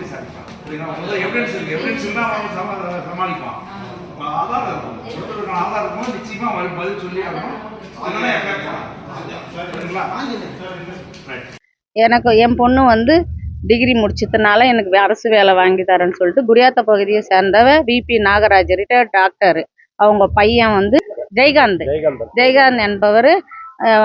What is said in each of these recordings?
விசாரிப்பான் புரியுதா? முதல்ல எவிடன்ஸ் இருக்கு. எவிடன்ஸ் இருந்தால் அவன் சம சமாளிப்பான். ஆதாரம் இருக்கும். ஒருத்தருக்கு ஆதாரம் இருக்கும் நிச்சயமா அவன் பதில் சொல்லி ஆகணும். அதனால எஃபெக்ட் எனக்கு என் பொண்ணு வந்து டிகிரி முடிச்சதுனால எனக்கு அரசு வேலை வாங்கி தரேன்னு சொல்லிட்டு குடியாத்த பகுதியை சேர்ந்தவ விபி நாகராஜ் ரிட்டையர்ட் டாக்டர் அவங்க பையன் வந்து ஜெயகாந்த். ஜெயகாந்த். என்பவர்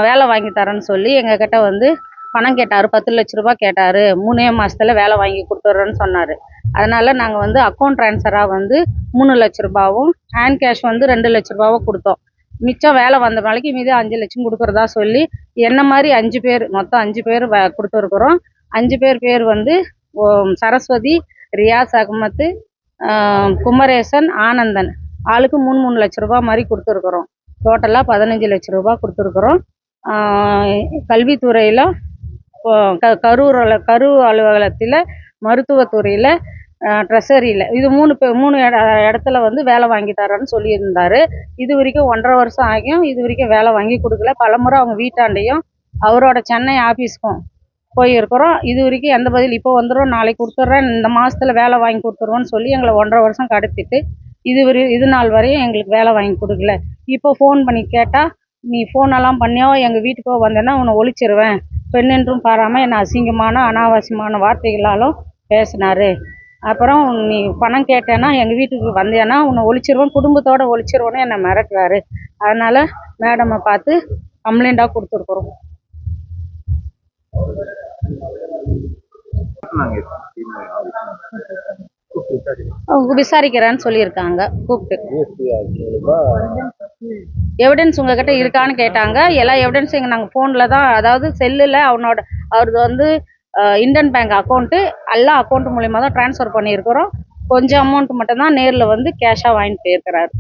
வேலை வாங்கி தரேன்னு சொல்லி எங்ககிட்ட வந்து பணம் கேட்டார் பத்து லட்ச ரூபா கேட்டார் மூணே மாதத்தில் வேலை வாங்கி கொடுத்துட்றேன்னு சொன்னார். அதனால் நாங்கள் வந்து அக்கௌண்ட் ட்ரான்ஸ்ஃபராக வந்து மூணு லட்ச ரூபாவும் ஹேண்ட் கேஷ் வந்து ரெண்டு லட்ச ரூபாவும் கொடுத்தோம். மிச்சம் வேலை வந்த நாளைக்கு மீதி அஞ்சு லட்சம் கொடுக்குறதா சொல்லி என்ன மாதிரி அஞ்சு பேர் மொத்தம் அஞ்சு பேர் வ- கொடுத்துருக்குறோம். அஞ்சு பேர் பேர் வந்து ஓ, சரஸ்வதி ரியாஸ் அகமத்து குமரேசன் ஆனந்தன். ஆளுக்கு மூணு மூணு லட்ச ரூபா மாதிரி கொடுத்துருக்குறோம். டோட்டலாக பதினஞ்சு லட்ச ரூபா கொடுத்துருக்குறோம். கல்வித்துறையில் க கரூர் அல- கரூர் அலுவலகத்தில் மருத்துவத்துறையில் ட்ரெஷரியில் இது மூணு பே மூணு இட இடத்துல வந்து வேலை வாங்கி தரேன்னு சொல்லியிருந்தாரு. இது வரைக்கும் ஒன்றரை வருஷம் ஆகியும் இது வரைக்கும் வேலை வாங்கி கொடுக்கல. பலமுறை அவங்க வீட்டாண்டையும் அவரோட சென்னை ஆஃபீஸ்க்கும் போயிருக்கிறோம். இது வரைக்கும் எந்த பதில் இப்போ வந்துடும் நாளைக்கு கொடுத்துட்றேன் இந்த மாதத்தில் வேலை வாங்கி கொடுத்துருவோன்னு சொல்லி எங்களை ஒன்றரை வருஷம் கடத்திட்டு இது வரை இது நாள் வரையும் எங்களுக்கு வேலை வாங்கி கொடுக்கல. இப்போ ஃபோன் பண்ணி கேட்டால் நீ ஃபோனெல்லாம் பண்ணியோ எங்கள் வீட்டுக்கோ வந்தேன்னா உன்னை ஒழிச்சிருவேன். பெண்ணென்றும் பாராமல் என்னை அசிங்கமான அனாவசியமான வார்த்தைகளாலும் பேசினாரு. அப்புறம் நீ பணம் கேட்டேன்னா எங்கள் வீட்டுக்கு வந்தேன்னா உன்னை ஒழிச்சிருவேன் குடும்பத்தோட ஒழிச்சிருவேன்னு என்னை மிரட்டுறாரு. அதனால மேடமை பார்த்து கம்ப்ளைண்ட்டாக கொடுத்துருக்குறோம். விசாரிக்கிறேன்னு சொல்லியிருக்காங்க. கூப்பிட்டு. எவிடன்ஸ் உங்ககிட்ட இருக்கான்னு கேட்டாங்க. எல்லா எவிடன்ஸும் இங்கே நாங்கள் ஃபோனில் தான் அதாவது செல்லில் அவனோட அவரது வந்து இந்தியன் பேங்க் அக்கௌண்ட்டு எல்லா அக்கௌண்ட் மூலியமாக தான் ட்ரான்ஸ்ஃபர் பண்ணியிருக்கிறோம். கொஞ்சம் அமௌண்ட் மட்டும்தான் நேரில் வந்து கேஷாக வாங்கிட்டு போயிருக்கிறாரு.